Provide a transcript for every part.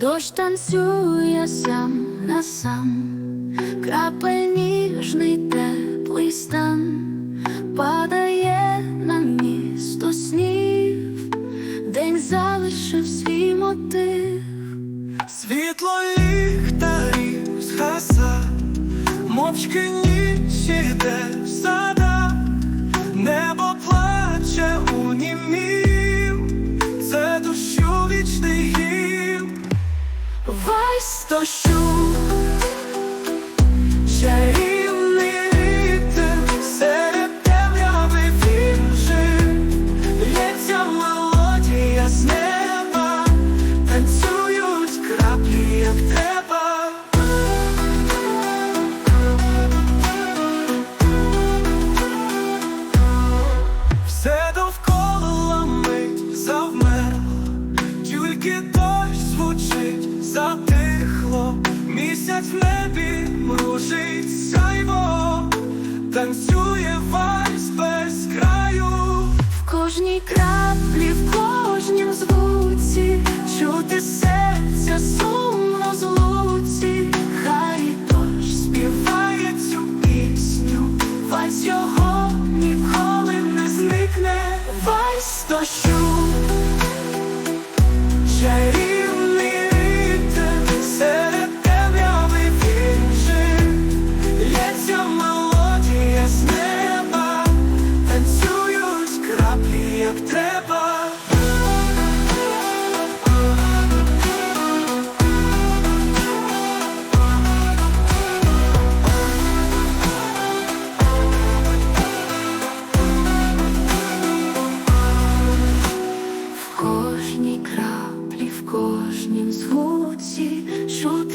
Дощ танцює сам на сам, крапель ніжний теплий стан, падає на місто снів, день залишив свій мотив. Світло ліхтарів згаса, мовчки ніч іде німів, це дощу вічний гімн. весь дощу, місяць в небі мружить сяйво, танцює вальс без краю. в кожній краплі, в кожнім звуці, чути серця сум в розлуці, хай дощ Співає цю пісню, вальс його ніколи не зникне, вальс дощу,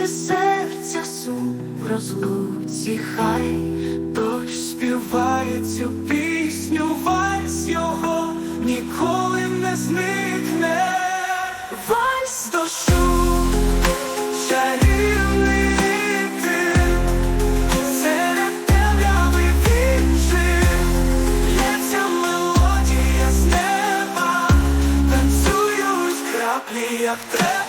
чути серця сум розлуці, хай Дощ співає цю пісню, вальс його ніколи не зникне. Вальс дощу, чарівний серед темряви він жив, лється мелодія з неба, танцюють краплі, як треба.